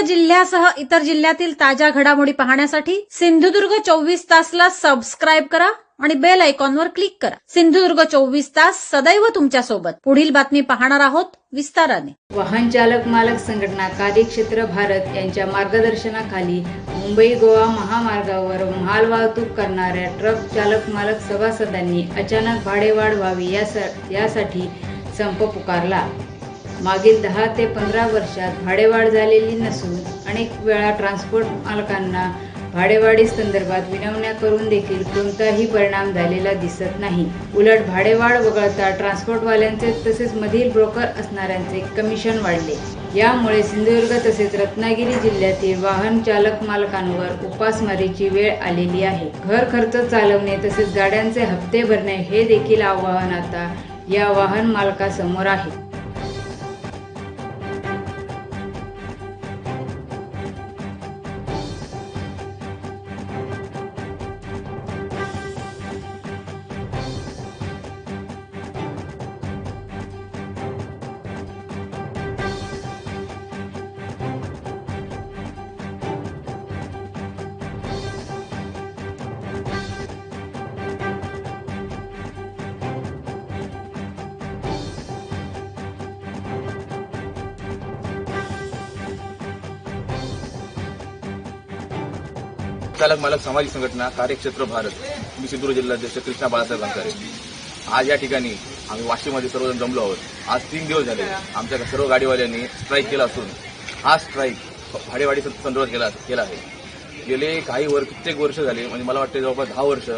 इतर जिल्ह्यातील ताज्या घडामोडी पाहण्यासाठी सिंधुदुर्ग चोवीस तासला सबस्क्राईब करा आणि बेल आयकॉनवर क्लिक करा. सिंधुदुर्ग चोवीस तास सदैव तुमच्यासोबत. पुढील बातमी पाहणार आहोत विस्ताराने. वाहन चालक मालक संघटना कार्यक्षेत्र भारत यांच्या मार्गदर्शनाखाली मुंबई गोवा महामार्गावर माल वाहतूक करणाऱ्या ट्रक चालक मालक सभासदांनी अचानक भाडेवाढ व्हावी यासाठी संप पुकारला. मागील दहा ते पंधरा वर्षात भाडेवाढ झालेली नसून अनेक वेळा ट्रान्सपोर्ट मालकांना भाडेवाढी संदर्भात विनवण्या करून देखील कोणताही परिणाम झालेला दिसत नाही. उलट भाडेवाढ वगळता ट्रान्सपोर्टवाल्यांचे तसेच मधील ब्रोकर असणाऱ्यांचे कमिशन वाढले. यामुळे सिंधुदुर्ग तसेच रत्नागिरी जिल्ह्यातील वाहन चालक मालकांवर उपासमारीची वेळ आलेली आहे. घर खर्च चालवणे तसेच गाड्यांचे हप्ते भरणे हे देखील आव्हान आता या वाहन मालकासमोर आहे. चालक मालक सामाजिक संघटना कार्यक्षेत्र भारत. मी सिंधुदुर्ग जिल्हाध्यक्ष कृष्णा बाळासाहेब अंकारे. आज या ठिकाणी आम्ही वाशिममध्ये सर्वजण जमलो आहोत. आज तीन दिवस झाले आमच्या सर्व गाडीवाल्यांनी स्ट्राईक केला असून. हा स्ट्राईक भाडेवाडी संदर्भात केला केला आहे. गेले काही वर्ष कित्येक वर्ष झाले म्हणजे मला वाटते जवळपास दहा वर्ष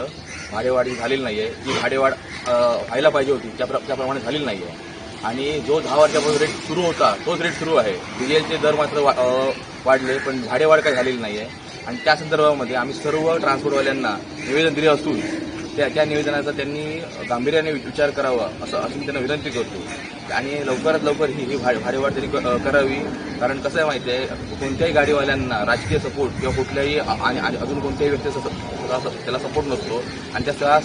भाडेवाढी झालेली नाहीये. जी भाडेवाढ व्हायला पाहिजे होती त्या प्र- त्याप्रमाणे झालेली नाही आहे आणि जो दहा वर्षापासून रेट सुरू होता तोच रेट सुरू आहे. डिझेलचे दर मात्र वा- वाढले पण भाडेवाढ काही झालेली नाही आहे आणि त्या संदर्भामध्ये आम्ही सर्व ट्रान्सपोर्टवाल्यांना निवेदन दिले असून त्या त्या निवेदनाचा त्यांनी गांभीर्याने विचार करावा असं असं त्यांना विनंती करतो. आणि लवकरात लवकर ही ही भा- भाडेवाढ तरी क- करावी. कारण कसं आहे माहिती आहे कोणत्याही गाडीवाल्यांना राजकीय सपोर्ट किंवा कुठल्याही आणि अजून कोणत्याही व्यक्तीचा त्याला सपोर्ट नसतो. आणि त्या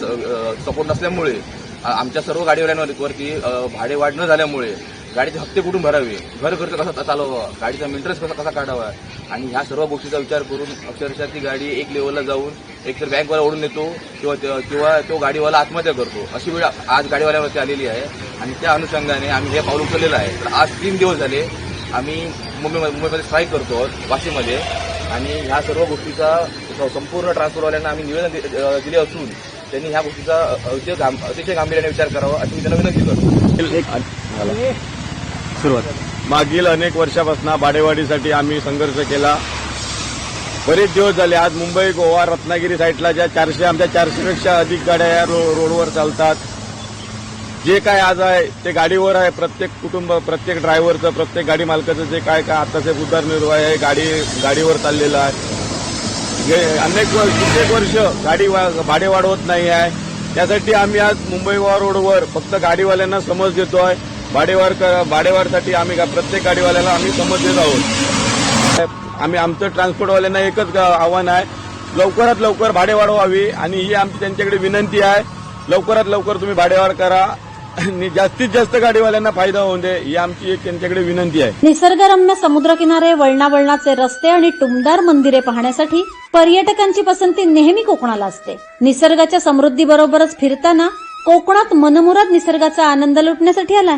सपोर्ट नसल्यामुळे आमच्या सर्व गाडीवाल्यांवरती भाडेवाढ न झाल्यामुळे गाडीचे हप्ते कुठून भरावे? घर खर्च कसा चालवावा? गाडीचा मेंटेनन्स कसा कसा काढावा? आणि ह्या सर्व गोष्टीचा विचार करून अक्षरशः ती गाडी एक लेवलला जाऊन एकतर बँकवाला ओढून नेतो किंवा किंवा तो गाडीवाला आत्महत्या करतो. अशी वेळ आज गाडीवाल्यावरती आलेली आहे. आणि त्या अनुषंगाने आम्ही हे पाऊल उचललेलं आहे. तर आज तीन दिवस झाले आम्ही मुंबई मुंबईमध्ये स्ट्राईक करतो वाशीमध्ये. आणि ह्या सर्व गोष्टीचा स- संपूर्ण ट्रान्सपोर्टवाल्यांना आम्ही निवेदन दिले असून त्यांनी ह्या गोष्टीचा अतिशय गांभीर्याने विचार करावा अशी मी त्यांना विनंती करतो. सुरुवात. मागील अनेक वर्षापासून भाडेवाढीसाठी आम्ही संघर्ष केला. बरेच दिवस झाले आज मुंबई गोवा रत्नागिरी साईडला ज्या चारशे आमच्या चारशेपेक्षा अधिक गाड्या या रो- रोडवर चालतात. जे काय आज आहे ते गाडीवर आहे. प्रत्येक कुटुंब प्रत्येक ड्रायव्हरचं प्रत्येक गाडी मालकाचं जे काय काय आताचे उदरनिर्वाह आहे गाडी गाडीवर चाललेलं आहे. जे अनेक कित्येक वर्ष गाडी वा- भाडे वाढवत नाही आहे. त्यासाठी आम्ही आज मुंबई गोवा रोडवर फक्त गाडीवाल्यांना समज देतो आहे. भाडेवार भाडेवारसाठी आम्ही प्रत्येक गाडीवाल्याला आम्ही समज देत आहोत. आम्ही आमचं ट्रान्सपोर्टवाल्यांना एकच आव्हान आहे. लवकरात लवकर भाडेवाढ व्हावी आणि ही आमची त्यांच्याकडे विनंती आहे. लवकरात लवकर तुम्ही भाडेवाढ करा आणि जास्तीत जास्त गाडीवाल्यांना फायदा होऊन दे ही आमची एक त्यांच्याकडे विनंती आहे. निसर्गरम्य समुद्रकिनारे वळणा वळणाचे रस्ते आणि टुमदार मंदिरे पाहण्यासाठी पर्यटकांची पसंती नेहमी कोकणाला असते. निसर्गाच्या समृद्धीबरोबरच फिरताना कोकणात मनमुराद निसर्गाचा आनंद लुटण्यासाठी आलाय.